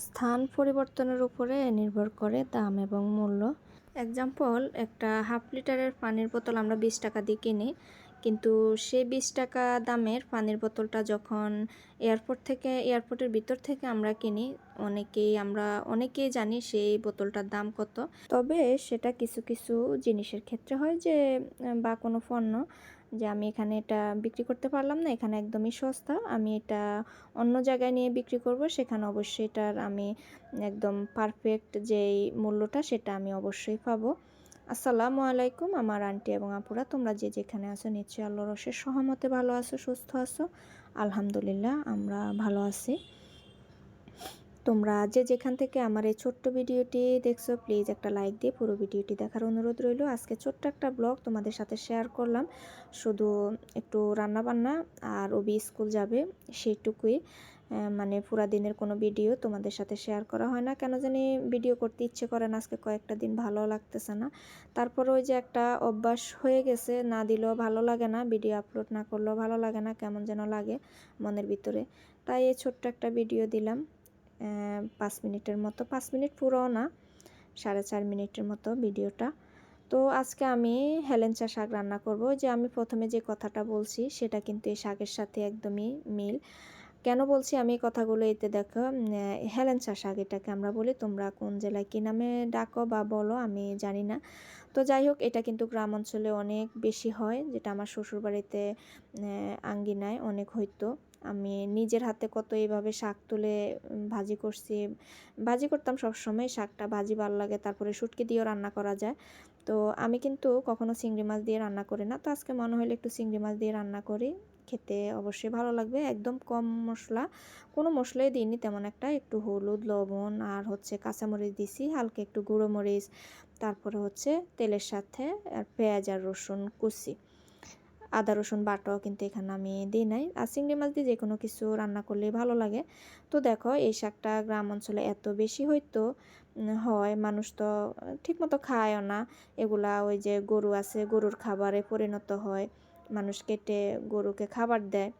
স্থান পরিবর্তনের উপরে নির্ভর করে দাম এবং মূল্য। এক্সাম্পল একটা হাফ লিটারের পানির বোতল আমরা বিশ টাকা দিয়ে কিনি। কিন্তু সেই বিশ টাকা দামের পানির বোতলটা যখন এয়ারপোর্ট থেকে এয়ারপোর্টের ভিতর থেকে আমরা কিনি, অনেকেই আমরা, অনেকেই জানি সেই বোতলটার দাম কত। তবে সেটা কিছু কিছু জিনিসের ক্ষেত্রে হয় যে, বা কোনো পণ্য যে আমি এখানে এটা বিক্রি করতে পারলাম না, এখানে একদমই সস্তা, আমি এটা অন্য জায়গায় নিয়ে বিক্রি করব, সেখানে অবশ্যই এটার আমি একদম পারফেক্ট যেই মূল্যটা, সেটা আমি অবশ্যই পাবো। আসসালামু আলাইকুম আমার আন্টি এবং আপুরা, তোমরা যে যেখানে আছো নিশ্চয়ই আল্লাহ রসের সহমতে ভালো আছো, সুস্থ আছো। আলহামদুলিল্লাহ, আমরা ভালো আছি। তোমরা যে যেখান থেকে আমার এই ছোট্ট ভিডিওটি দেখছ প্লিজ একটা লাইক দিয়ে পুরো ভিডিওটি দেখার অনুরোধ রইল। আজকে ছোট্ট একটা ব্লগ তোমাদের সাথে শেয়ার করলাম। শুধু একটু রান্না বান্না আর ওবি স্কুল যাবে, সেইটুকুই। মানে পুরা দিনের কোনো ভিডিও তোমাদের সাথে শেয়ার করা হয় না। কেন জানি ভিডিও করতে ইচ্ছে করে না, আজকে কয়েকটা দিন ভালো লাগতেছে না। তারপর ওই যে একটা অভ্যাস হয়ে গেছে, না দিলেও ভালো লাগে না, ভিডিও আপলোড না করলেও ভালো লাগে না, কেমন যেন লাগে মনের ভিতরে। তাই এই ছোট্ট একটা ভিডিও দিলাম পাঁচ মিনিটের মতো। পাঁচ মিনিট পুরো না, সাড়ে চার মিনিটের মতো ভিডিওটা। তো আজকে আমি হেলেঞ্চা শাক রান্না করব। যে আমি প্রথমে যে কথাটা বলছি, সেটা কিন্তু এই শাকের সাথে একদমই মিল। কেন বলছি আমি কথাগুলো এতে দেখো হেলেঞ্চা শাক এটাকে আমরা বলি, তোমরা কোন জেলায় কী নামে ডাকো বা বলো, আমি জানি না। তো যাই হোক, এটা কিন্তু গ্রাম অঞ্চলে অনেক বেশি হয়, যেটা আমার শ্বশুরবাড়িতে আঙ্গিনায় অনেক হয়তো আমি নিজের হাতে কত এইভাবে শাক তুলে ভাজি করছি, ভাজি করতাম সবসময়, শাকটা ভাজি ভালো লাগে, তারপরে শুটকি দিয়েও রান্না করা যায়। তো আমি কিন্তু কখনো চিংড়ি মাছ দিয়ে রান্না করি না, তো আজকে মনে হলে একটু চিংড়ি মাছ দিয়ে রান্না করি। খেতে অবশ্যই ভালো লাগবে। একদম কম মশলা, কোনো মশলাই দিইনি তেমন একটা, একটু হলুদ, লবণ আর হচ্ছে কাঁচামরিচ দিছি, হালকা একটু গুঁড়ো মরিচ, তারপরে হচ্ছে তেলের সাথে আর পেঁয়াজ আর রসুন কুচি। আদা, রসুন বাটাও কিন্তু এখানে আমি দিই নাই। আর চিংড়ি মাছ দিয়ে যে কোনো কিছু রান্না করলে ভালো লাগে। তো দেখো, এই শাকটা গ্রাম অঞ্চলে এত বেশি হয়তো হয়, মানুষ তো ঠিকমতো খায়ও না। এগুলা ওই যে গরু আছে, গরুর খাবারে পরিণত হয়। মানুষ কেটে গরুকে খাবার দেয়।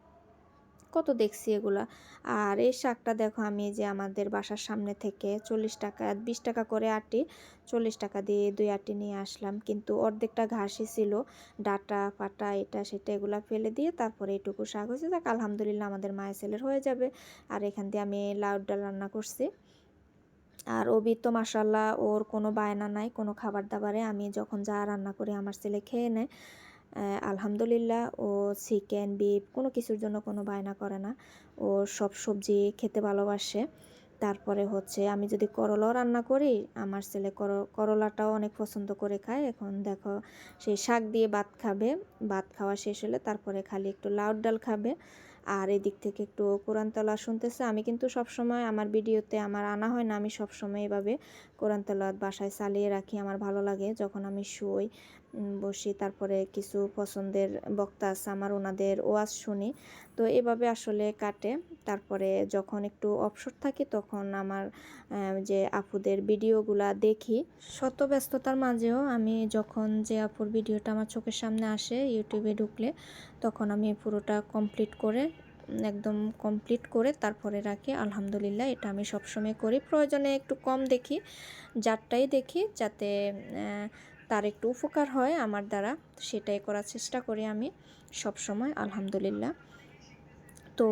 কত দেখছি এগুলা। আর এই শাকটা দেখো আমি যে আমাদের বাসার সামনে থেকে চল্লিশ টাকা, বিশ টাকা করে আটি, চল্লিশ টাকা দিয়ে দুই আটি নিয়ে আসলাম। কিন্তু অর্ধেকটা ঘাসই ছিল, ডাটা, পাটা, এটা, সেটা এগুলা ফেলে দিয়ে তারপরে এটুকু শাক হয়েছে। যাক, আলহামদুলিল্লাহ আমাদের মায়ের ছেলের হয়ে যাবে। আর এখান দিয়ে আমি লাউ ডাল রান্না করছি। আর ওবি তো মাসাল্লাহ ওর কোনো বায়না নাই, কোনো খাবার দাবারে। আমি যখন যা রান্না করি আমার ছেলে খেয়ে নেয়। আলহামদুলিল্লাহ ও চিকেন, বিফ কোনো কিছুর জন্য কোনো বায়না করে না। ও সব সবজি খেতে ভালোবাসে। তারপরে হচ্ছে আমি যদি করলাও রান্না করি, আমার ছেলে কর করলাটাও অনেক পছন্দ করে খায়। এখন দেখো সেই শাক দিয়ে ভাত খাবে, ভাত খাওয়া শেষ হলে তারপরে খালি একটু লাউ ডাল খাবে। আর এদিক থেকে একটু কোরআন তলা শুনতেছে। আমি কিন্তু সব সময় আমার ভিডিওতে আমার আনা হয় না, আমি সব সময় এভাবে কোরআন তলাত বাসায় চালিয়ে রাখি, আমার ভালো লাগে। যখন আমি শুই বসি, তারপরে কিছু পছন্দের বক্তা আছে, আমার ওনাদের ওয়াজ শুনি। তো এভাবে আসলে কাটে। তারপরে যখন একটু অবসর থাকি তখন আমার যে আপুদের ভিডিওগুলা দেখি। শত ব্যস্ততার মাঝেও আমি যখন যে আপুর ভিডিওটা আমার চোখের সামনে আসে, ইউটিউবে ঢুকলে, তখন আমি পুরোটা কমপ্লিট করে, একদম কমপ্লিট করে তারপরে রাখি। আলহামদুলিল্লাহ, এটা আমি সবসময় করি। প্রয়োজনে একটু কম দেখি, যারটাই দেখি যাতে তার একটু উপকার হয় আমার দ্বারা, সেটাই করার চেষ্টা করি আমি সব সময় আলহামদুলিল্লাহ। তো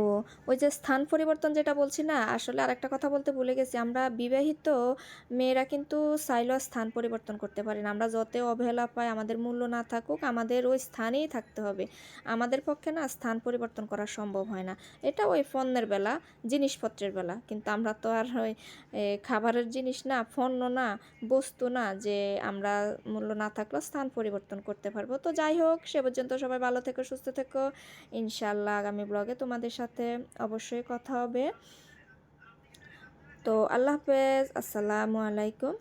ওই যে স্থান পরিবর্তন যেটা বলছি না, আসলে আরেকটা কথা বলতে ভুলে গেছি। আমরা বিবাহিত মেয়েরা কিন্তু চাইলেও স্থান পরিবর্তন করতে পারি না। আমরা যত অবহেলা পাই, আমাদের মূল্য না থাকুক, আমাদের ওই স্থানেই থাকতে হবে। আমাদের পক্ষে না স্থান পরিবর্তন করা সম্ভব হয় না। এটা ওই পণ্যের বেলা, জিনিসপত্রের বেলা। কিন্তু আমরা তো আর ওই খাবারের জিনিস না, পণ্য না, বস্তু না, যে আমরা মূল্য না থাকলেও স্থান পরিবর্তন করতে পারব। তো যাই হোক, সে পর্যন্ত সবাই ভালো থেকো, সুস্থ থেকো। ইনশাল্লাহ আগামী ব্লগে তোমাদের সাথে অবশ্যই কথা হবে। তো আল্লাহ হাফেজ আসসালামু আলাইকুম।